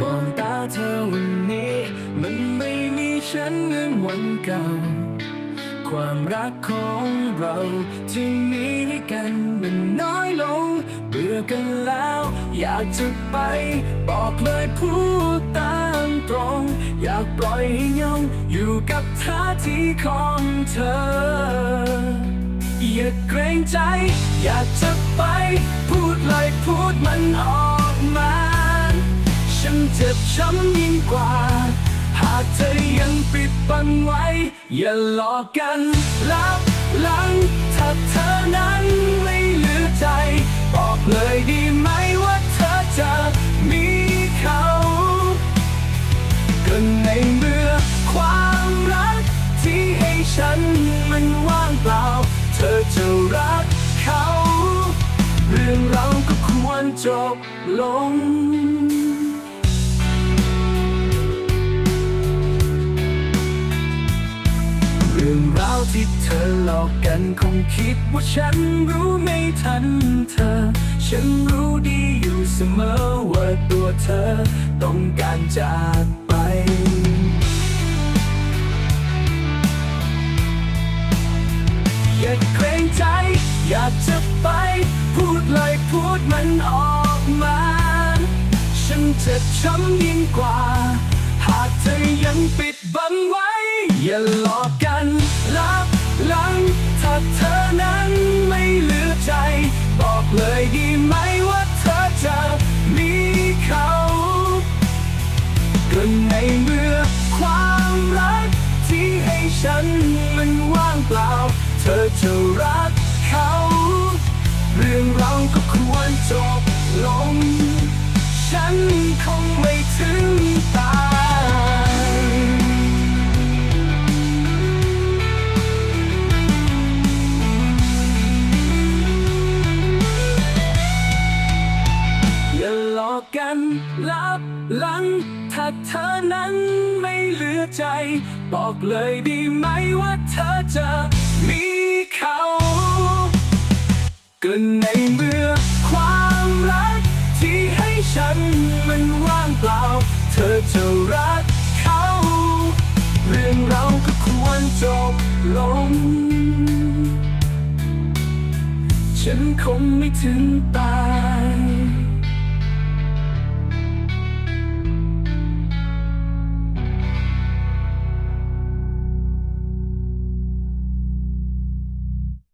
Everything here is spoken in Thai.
มองตาเธอวันนี้ มันไม่มีฉันเหมือนวันเก่า ความรักของเราที่มีให้กันมันน้อยลง เบื่อกันแล้ว อยากจะไป บอกเลยพูดตามตรง อยากปล่อยให้ยงอยู่กับท่าทีของเธออย่าเกรงใจ อยากจะไป พูดเลยพูดมันออก ช้ำยิ่งกว่า หากเธอยังปิดบังไว้ อย่าหลอกกันลับหลัง ถ้าเธอนั้นไม่เหลือใจ บอกเลยดีไหมว่าเธอจะมีเขาก็ในเมื่อความรักที่ให้ฉันมันว่างเปล่า เธอจะรักเขา เรื่องเราก็ควรจบลง ที่เธอหลอกกันคงคิดว่าฉันรู้ไม่ทันเธอ ฉันรู้ดีอยู่เสมอว่าตัวเธอต้องการจากไปอย่าเกรงใจ อยากจะไป พูดเลยพูดมันออกมา ฉันเจ็บช้ำยิ่งกว่า หากเธอยังปิดบังไว้ อย่าหลอกกัน งถ้าเธอนั้นไม่เหลือใจ บอกเลยดีไหมว่าเธอจะมีเขาก็ในเมื่อความรักที่ให้ฉันมันว่างเปล่า เธอจะรักเขา เรื่องเราก็ควรจบลง ฉัน กันลับหลัง ถ้าเธอนั้นไม่เหลือใจ บอกเลยดีไหมว่าเธอจะมีเขาก็ในเมื่อความรัก ที่ให้ฉันมันว่างเปล่า เธอจะรักเขา เรื่องเราก็ควรจบลง ฉันคงไม่ถึงตาย